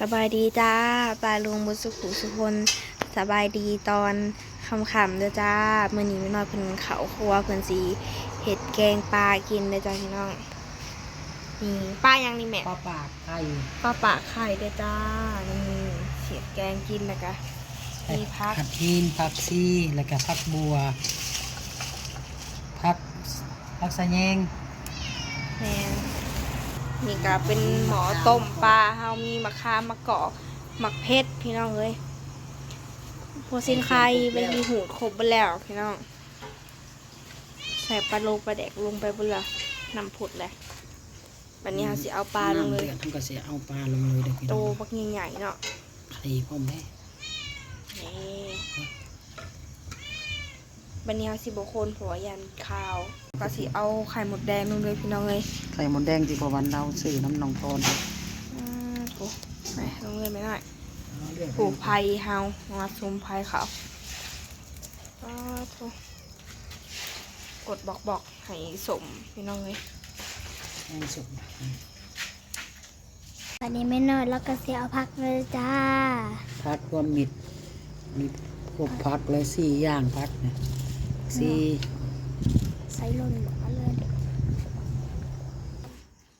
สบายดีจ้าปลาลุงบุญสุขุสุพลสบายดีตอนคำขำๆเด้อจ้ามื่อนี้ไม่น้อยเพิ่นเขาครัวเพิ่นสีเห็ดแกงปลากินเด้อจ้าพี่น้องนี่ป้ายังนี่แม่ปลาปากไข่ปลาปากไข่เด้อจ้านี่เห็ดแกงกินแล้วก็มีพักผัดทีนผักซีแล้วก็ผักบัวผักผักสะแยงแมน นี่ก็เป็นหมอต้มปลาเฮามีมะขามมะกอกมะเพชรพี่น้องเอ้ยโพซินไข่ใบมีหูดครบไปแล้วพี่น้อง ใส่ปลาโลงปลาแดกลงไปบนละนำผุดเลยวันนี้เราสิเอาปลาลงเลยน้ำดือดทำก็เสียเอาปลาลงเลยเด็กพี่โตน้องปักใหญ่ๆเนาะไข่พ่อมแม่นี่ วันนี้เราสิบโคนหัวยันข้าวก็สิเอาไข่หมดแดงลงเลยพี่น้องเลยไข่มดแดงที่พอวันเราซื้อน้ำหนองพรอืมโอ้ไปลงเลยไม่ได้ปลูกไผ่เฮามาซุมไผ่เขาอ้าวโถ่กดบอกบอกๆให้สมพี่น้องเลยแห้งสุกวันนี้ไม่นอนแล้วก็เสียเอาพักเลยจ้าผักรวมมิดมีพวกผักเลยสี่อย่างผักเนี่ย สี่ใส่หล่นหมดเลย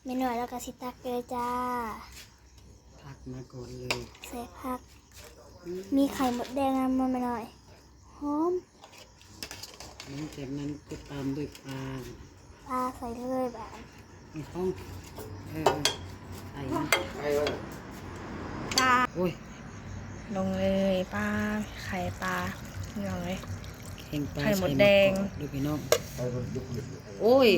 ไม่นอนแล้วก็สิตักเลยจ้า ผักมาก่อนเลยใส่พัก มีไข่หมดแดงนะมันไม่น้อยหอมหลังจากนั้นก็ตามด้วยปลาปลาใส่เลยแบบในห้องเออไข่ปลาโอ้ยลงเลยปลาไข่ปลาพี่น้องเลย แข่งปลาไข่มดใส่แดงกรอกดูพี่น้องโอ้ย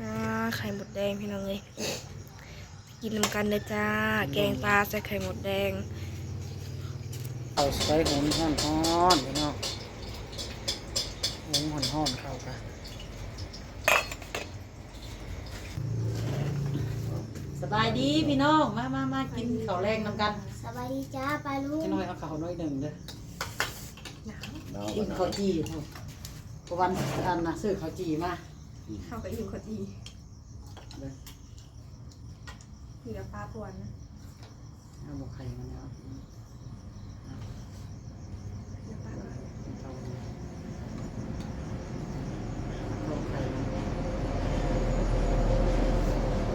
อ่าไข่หมดแดงพี่น้องเลยกินนำกันเลยจ้า แกงปลาใส่ไข่หมดแดงเอาใส่หอมห่อนห่อนพี่น้องหอมห่อนห่อนเข้ากันสบายดีพี่น้อง มามามากินข้าวแรงนำกันส บายดีจ้าปลาลูกจะน้อยเอาข้าวน้อยหนึ่งเด้อกินข้าวจี่เถอะเพราะวันอันน่ะซื้อข้าวจี่มาเข้าไปอยู่คนดีเด้ออยู่กับปลาปวนนะเอาหมกไข่มาแล้วเดี๋ยวปลาก่อนเอาหมกไข่มา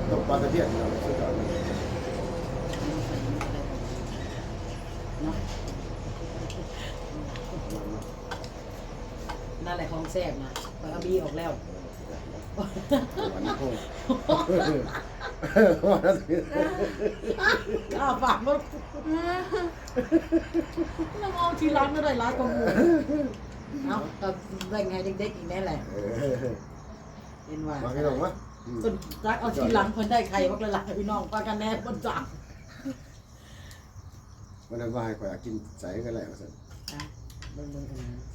ตกปลาตะเพียนเราสุดยอดเลย นั่นแหละของแซ่บนะปลาบีออกแล้ววันนี้คงวันนี้อ้าวฝากรถน้ำเอาทีร้านก็ได้ร้านกว่าหมูเอาก็ได้ไงเด็กๆอีกแน่แหละเห็นว่ามาพี่น้องวะคนรักเอาทีหลังคนได้ใครพักละลายพี่น้องปากันแน่คนจังวันนั้นว่าให้ข่อยกินใส่กันแหละสิอะเบิ่งๆกันนะแซ่บ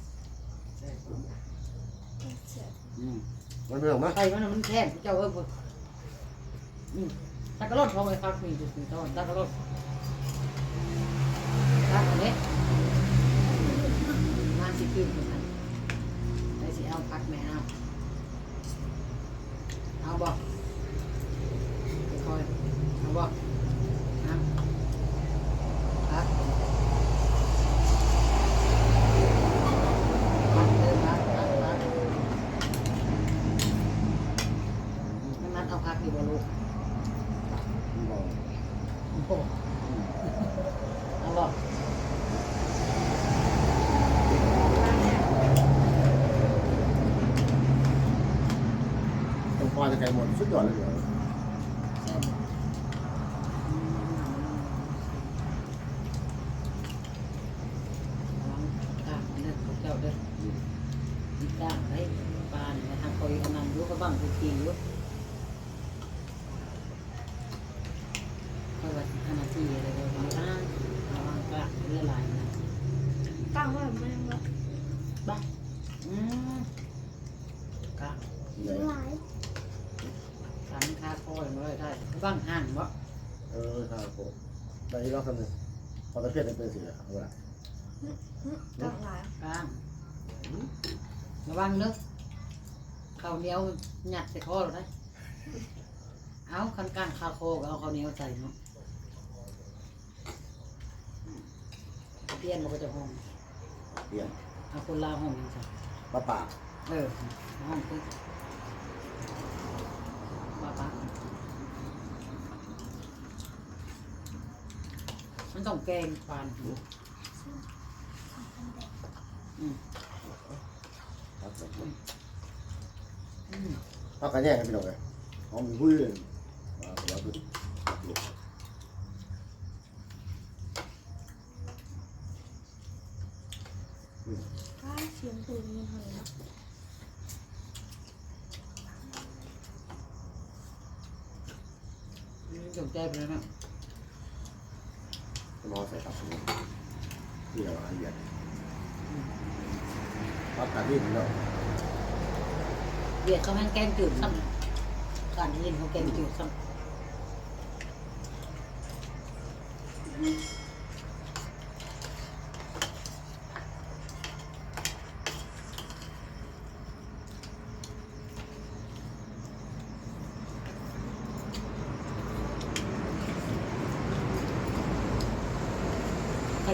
อืมมันพี่น้องมะไข่มันน่ะมันแท่นเจ้าเอ้ยพุ่อืมตะกะรดพอไปพักมีจุดมีต้นตะกะรดพักอันนี้มาสิคืนคนกันไปสิเอาพักแม่เอาเอาบอกคอยเอาบอกเอาพักพักเดินพักพักพัก ไม่มัดเอาพักอยู่บนลูก บอก โอ้โหเอาบอกต้องานค้าคอยมาเลยได้บ้างห่างวะเออครับผมได้รอบคำหนึ่งพอตะเพียนเป็นสีอะไรครับว่าตั้งหลายกลางระวังเนอะข้าวเหนียวหยัดใส่คอเราได้เอาคันก้างคาโคก็เอาข้าวเหนียวใส่เนาะอืมเปลี่ยนมันก็จะห้องเปลี่ยนเอาคนลาวห้องยังไงปลาป่าเออห้องตึกมาปะ มันต้องแกงปานหูอืมครับผมอืมเอากันแย่งกันพี่น้องเลยเอามีหุ้ยเลยมาแล้วดูดูอ้าเสียงปืนมันเหรอนี่จงใจไปแล้วนะ รอใส่ตับตรงนี้ที่เราละเอียดปักกันที่พี่น้องเบียดเขาแม่งแกงจืดซ้ำการยินเขาแกงจืดซ้ำ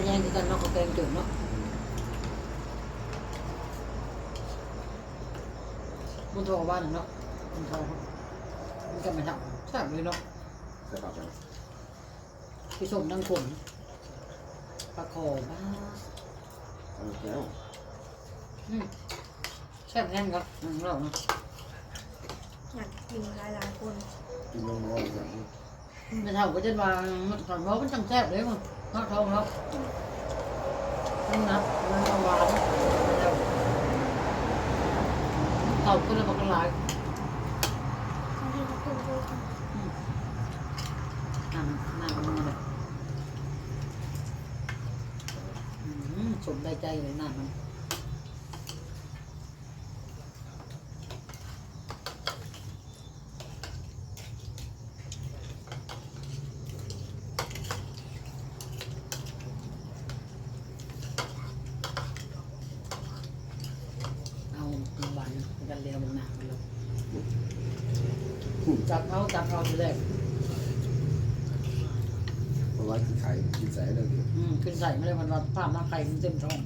ขยันคือกันเนาะเขาแกงจืดเนาะมันโทรบ้านเนาะมันโทรมันก็ไม่ทำแซ่บเลยเนาะใส่ตับไปพี่ชมนั่งขนปลาคอบ้าเอาแล้วอืมแซ่บแห้งครับนั่งเล่าเนาะอยากกินหลายๆคน กินน้องๆอย่างนี้ ไม่เท่าก็จะว่ามันถอนว่าะมันจังแซ่บเลยมั้ง นอกท้องแล้วนี่นะมันหวานแล้วเต่าคนละบักหลายบางทีก็ตื่นด้วยกันนั่งนั่งมันเลยอืมสมได้ใจเลยนั่นมันเอาหวานกันเรียวมันหนักเลย จับเอาจับเอาทีแรกเพราะว่ากินไข่กินใส่เลยดิอืมขึ้นใส่ไม่ได้มันว่าภาพน้ำไข่มันเต็มท้อง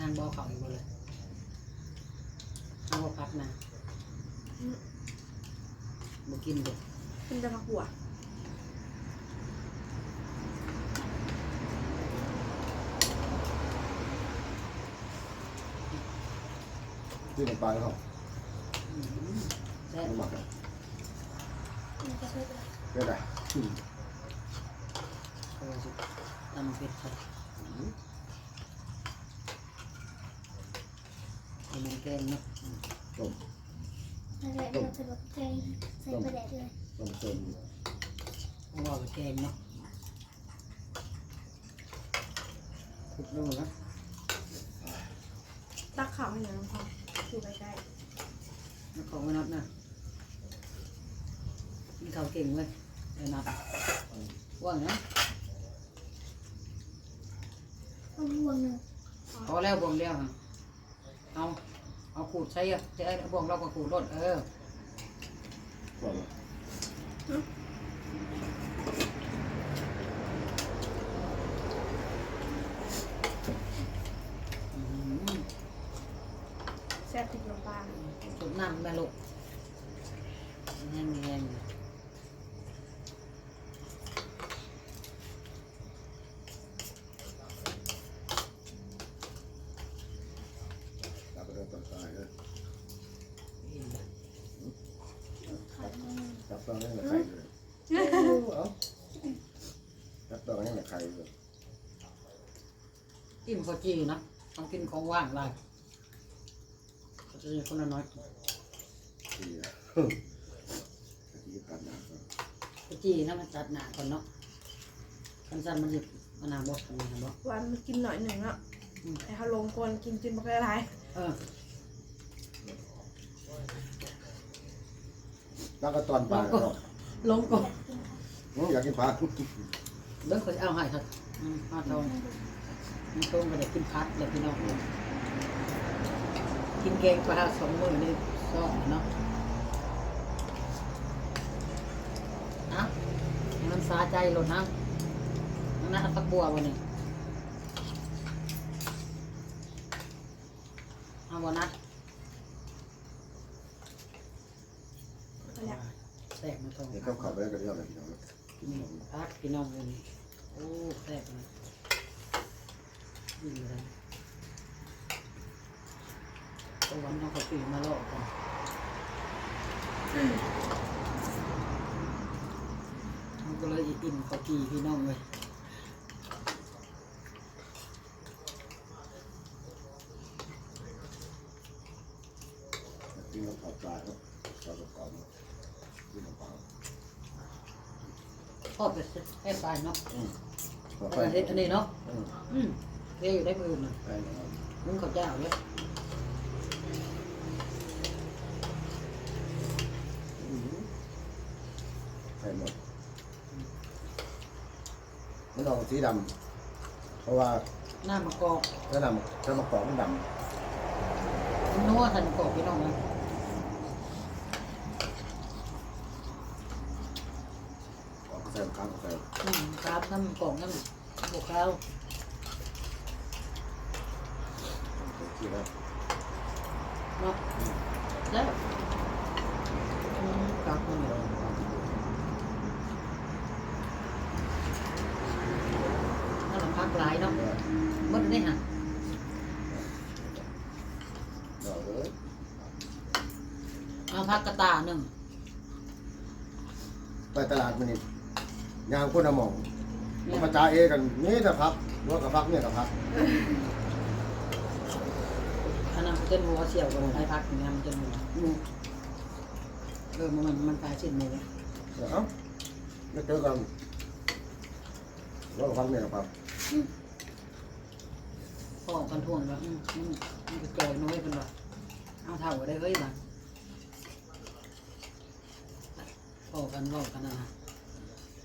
นางบอเขาอีกบ่เลยนางบอพักนะบ่กินเด็ก กินแต่ผักบัว ที่น้ำปลาเขาแซ่บไม่หมักเลยมันจะช่วยอะไรเรื่อยโอ้สุดตำเผ็ดครับเอามันแกงเนาะๆต้มนั่นแหละเราจะแบบแกงใส่ปลาแดดเลยต้มต้มเอาว่าไปแกงเนาะคลุกด้วยนะ ตักข้าวให้หน่อยน้องพ่ ออยู่ใกล้นักของไม่นับนะกินข้าวเก่งเว้ยไอ้นับว่างนะเอาบวงหนึ่งพอแล้วบ่วงเดียวฮะเอาเอาขูดใช้อะใช้บ่วงเราก็ขูดรถเออก่อนละ อื้อหือ ๆแซ่บติดลงปลา สุดน้ำแม่ลูก แห้งแห้งกลับไปเริ่มต้นตายเลยขาดมันกลับตอนนี้แหละไข่เลยเอากลับตอนนี้แหละไข่เลยกินข้าวจีนะต้องกินของว่างเลยข้าวจีคนละน้อย ดีอะ จีนะมันจัดหนาก่อนเนาะกันสั่นมันหยิบมะนาวบอกกันนะบอกวันมันกินหน่อยหนึ่งอะอืมแต่เขาลงกวนกินจนไม่ได้ไรเออแล้วก็ตอนปลาเนาะลงก่อนอยากกินปลาเบิ้งเขาจะเอาให้ครับอืมมาทองมันตรงไปเด็กกินพัดเลยพี่น้องกินแกงปลาสองมื้อนี่สองเนาะนะให้มันสาใจหล่นนะนั่นนะตะบัววันนี้เอาวันนัดเอาละแตกมาตรงนี่ก็ขับไปแล้วก็เรื่องอะไรพี่น้องนี่พักพี่น้องวันนี้โอ้แตกเลยดีเลยตะวันน้องเขาปีมาลอกกันมัน ก็เลยอิ่มเขากีพี่น้องเลยกินน้ำข้าวปลาครับข้าวกรอบกินน้ำปลาทอดไปให้ปลายเนาะพอปไปลาเฮ็ดอันนี้เนาะ อืมอืมเรียอยู่ได้มือน่ะไปนะครับ มึงเขาเจ้าเลย อืมไปหมดมันออก สีดำเพราะว่าหน้ามะกอกถ้าดำถ้ามะกอกมันดมันนัวทันกอกพี่น้องนะำออกใส่ข้างใส่อืมครับน้ำกอกน้ำบวกข้าวใส่ขี้แล้วเนาะแล้วอืมครับมันเนี่ยถ้าเราพักหลายเนาะหมดได้ฮะ ดอกเลย เอา พักกระตาหนึ่งไปตลาดมันนี่ยางคนละหมองมันมาจ่าเอกันนี่แต่พักรถกับพักเนี่ยกับพักอันนั้นมันเป็นหัวเสี่ยวกับให้พักอย่างเงี้ยมันจะหัวอืมเออมันมันปลายชิ้นหมูเอ้าไม่เจอกันรถกับพักเนี่ยกับพักพ่อกันท่วงว่าอืมอืมมันก็จอยน้อยเป็นว่าเอาเท่าได้เฮ้ยบ้าง พอกันบอกกันนะ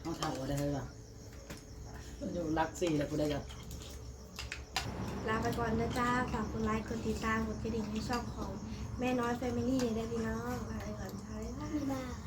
เอาเท่าได้เลยบ้างมันอยู่รักสี่แล้วกูได้กันลาไปก่อนนะจ้าฝากกดไลค์กดติดตามกดกระดิ่งให้ช่องของแม่น้อยแฟมิลี่ได้พี่น้องลาไปก่อนค่ะบ๊ายบายบ๊ายบาย